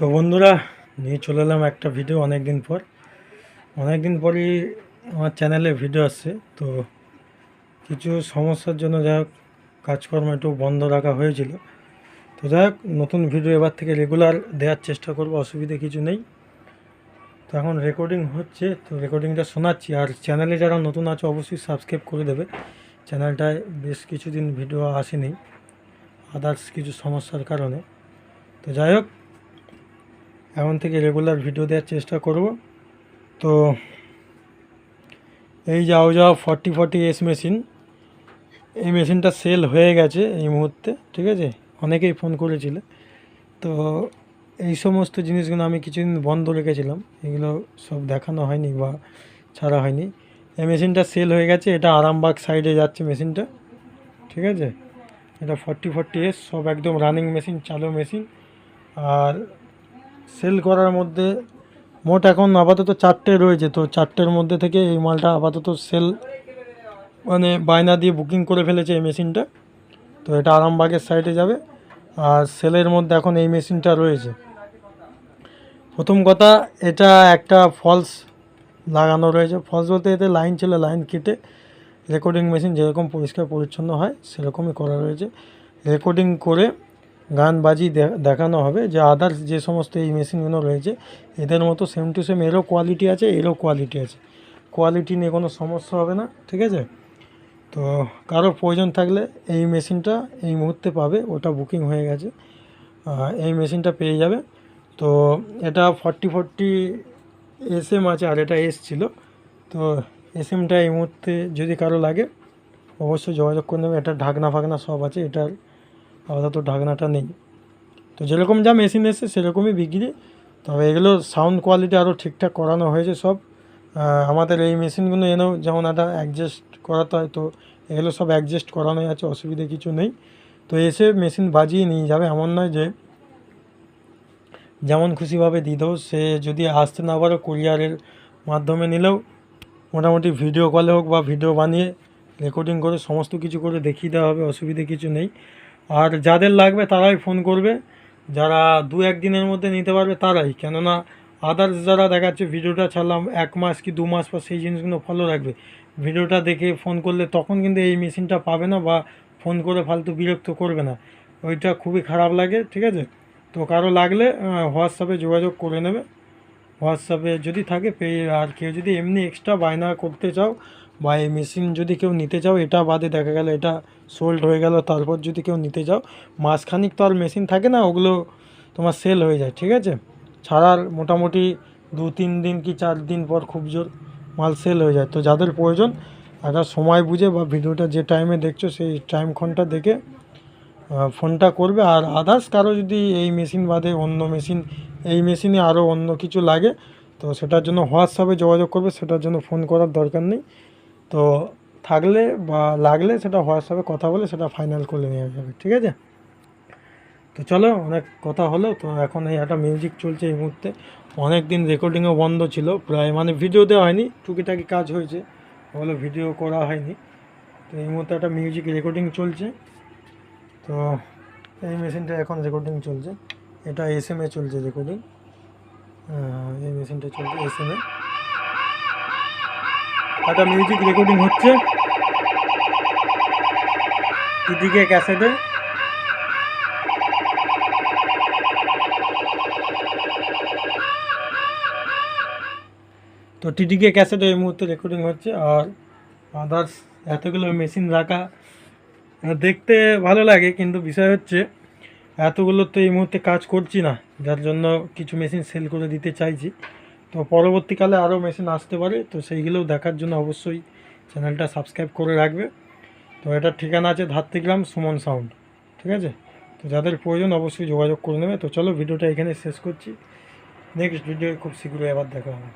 তো বন্ধুরা, নিয়ে চলে এলাম একটা ভিডিও অনেক দিন পর। অনেক দিন পরই আমার চ্যানেলে ভিডিও আসছে। তো কিছু সমস্যার জন্য হোক, কাজকর্ম একটু বন্ধ রাখা হয়েছিল। তো যাই হোক, নতুন ভিডিও এবার থেকে রেগুলার দেওয়ার চেষ্টা করব, অসুবিধে কিছু নেই। তো এখন রেকর্ডিং হচ্ছে, তো রেকর্ডিংটা শোনাচ্ছি। আর চ্যানেলে যারা নতুন আছে, অবশ্যই সাবস্ক্রাইব করে দেবে। চ্যানেলটায় বেশ কিছুদিন ভিডিও আসেনি আদার্স কিছু সমস্যার কারণে। তো যাই হোক এখন থেকে রেগুলার ভিডিও দেওয়ার চেষ্টা করব। তো এই যাও যাও ফর্টি ফর্টি এস মেশিন এই মেশিনটা সেল হয়ে গেছে এই মুহূর্তে, ঠিক আছে? অনেকেই ফোন করেছিল। তো এই সমস্ত জিনিসগুলো আমি কিছুদিন বন্ধ রেখেছিলাম। এগুলো সব দেখানো হয়নি বা ছাড়া হয়নি। এই মেশিনটা সেল হয়ে গেছে। এটা আরামবাগ সাইডে যাচ্ছে মেশিনটা ঠিক আছে? এটা ফর্টি ফর্টি এস সব একদম রানিং মেশিন চালু মেশিন আর সেল করার মধ্যে মোট এখন আপাতত চারটে রয়েছে। তো চারটের মধ্যে থেকে এই মালটা আপাতত সেল মানে বায়না দিয়ে বুকিং করে ফেলেছে এই মেশিনটা। তো এটা আরামবাগের সাইডে যাবে। আর সেলের মধ্যে এখন এই মেশিনটা রয়েছে। প্রথম কথা, এটা একটা ফলস লাগানো রয়েছে। ফলস বলতে এতে লাইন ছিল, লাইন কেটে রেকর্ডিং মেশিন যেরকম পরিষ্কার পরিচ্ছন্ন হয়, সেরকমই করা রয়েছে। রেকর্ডিং করে গান বাজি দেখানো হবে যে আদার্স যে সমস্ত এই মেশিনগুলো রয়েছে, এদের মতো সেম টু সেম এরও কোয়ালিটি আছে, এরও কোয়ালিটি আছে। কোয়ালিটি নিয়ে কোনো সমস্যা হবে না, ঠিক আছে? তো কারও প্রয়োজন থাকলে এই মেশিনটা এই মুহূর্তে পাবে, ওটা বুকিং হয়ে গেছে এই মেশিনটা পেয়ে যাবে। তো এটা ফর্টি ফর্টি এস এম আছে, আর এটা এস ছিল। তো এস এমটা এই মুহূর্তে যদি কারও লাগে, অবশ্যই যোগাযোগ করে নেবে। এটা ঢাকনা ফাকনা সব আছে, এটার আপাতত ঢাকনাটা নেই। তো যেরকম যা মেশিন এসছে সেরকমই বিক্রি। তবে এগুলো সাউন্ড কোয়ালিটি আরও ঠিকঠাক করানো হয়েছে সব। আমাদের এই মেশিনগুলো এনেও যেমন একটা অ্যাডজাস্ট করাতে হয়, তো এগুলো সব অ্যাডজাস্ট করানোই আছে, অসুবিধে কিছু নেই। তো এসে মেশিন বাজিয়ে নিয়ে যাবে। এমন নয় যে যেমন খুশিভাবে দেবো সে যদি আসতে না পারো কুরিয়ারের মাধ্যমে নিলেও, মোটামুটি ভিডিও কলে হোক বা ভিডিও বানিয়ে রেকর্ডিং করে সমস্ত কিছু করে দেখিয়ে দেওয়া হবে, অসুবিধে কিছু নেই। আর যাদের লাগবে তারাই ফোন করবে। যারা দু একদিনের মধ্যে নিতে পারবে তারাই। কেননা আদার্স যারা দেখাচ্ছে ভিডিওটা ছাড়লাম এক মাস কি দু মাস পর সেই জিনিসগুলো ফলো রাখবে। ভিডিওটা দেখে ফোন করলে তখন কিন্তু এই মেশিনটা পাবে না বা ফোন করে ফালতু বিরক্ত করবে না। ওইটা খুবই খারাপ লাগে, ঠিক আছে? তো কারও লাগলে হোয়াটসঅ্যাপে যোগাযোগ করে নেবে। হোয়াটসঅ্যাপে যদি থাকে পেয়ে আর কেউ যদি এমনি এক্সট্রা বায়না করতে চাও বা এই মেশিন যদি কেউ নিতে চাও, এটা বাদে দেখা গেল এটা সোল্ড হয়ে গেল, তারপর যদি কেউ নিতে চাও, মাসখানিক তো আর মেশিন থাকে না, ওগুলো তোমার সেল হয়ে যায়, ঠিক আছে? ছাড়ার মোটামুটি দু তিন দিন কি চার দিন পর খুব জোর মাল সেল হয়ে যায়। তো যাদের প্রয়োজন, একটা সময় বুঝে বা ভিডিওটা যে টাইমে দেখছ, সেই টাইম ক্ষণটা দেখে ফোনটা করবে। আর আদার্স কারও যদি এই মেশিন বাদে অন্য মেশিন এই মেশিনে আরও অন্য কিছু লাগে, তো সেটার জন্য হোয়াটসঅ্যাপে যোগাযোগ করবে, সেটার জন্য ফোন করার দরকার নেই। তো থাকলে বা লাগলে সেটা হোয়াটসঅ্যাপে কথা বলে সেটা ফাইনাল করে নেওয়া যাবে, ঠিক আছে? তো চলো, অনেক কথা হলো, তো এখন এই একটা মিউজিক চলছে এই মুহূর্তে। অনেক দিন রেকর্ডিংও বন্ধ ছিল, প্রায় মানে ভিডিও দেওয়া হয়নি, টুকিটাকি কাজ হয়েছে ওগুলো ভিডিও করা হয়নি। তো এই মুহূর্তে একটা মিউজিক রেকর্ডিং চলছে, তো এই মেশিনটা এখন রেকর্ডিং চলছে। এটা এস এম এ চলছে রেকর্ডিং এই মেশিনটা চলছে এস এম এ একটা মিউজিক রেকর্ডিং হচ্ছে। এদিকে ক্যাসেটে তো টিডিকে ক্যাসেটে এই মুহূর্তে রেকর্ডিং হচ্ছে আর আদার্স এতগুলো মেশিন রাখা দেখতে ভালো লাগে, কিন্তু বিষয় হচ্ছে এতগুলো তো এই মুহূর্তে কাজ করছি না, যার জন্য কিছু মেশিন সেল করে দিতে চাইছি। তো পরবর্তীকালে আরও মেশিন আসতে পারে, তো সেইগুলোও দেখার জন্য অবশ্যই চ্যানেলটা সাবস্ক্রাইব করে রাখবে। তো এটার ঠিকানা আছে ধাত্রিগ্রাম সুমন সাউন্ড, ঠিক আছে? তো যাদের প্রয়োজন অবশ্যই যোগাযোগ করে নেবে। তো চলো ভিডিওটা এখানে শেষ করছি। নেক্সট ভিডিও খুব শীঘ্রই আবার দেখা হবে।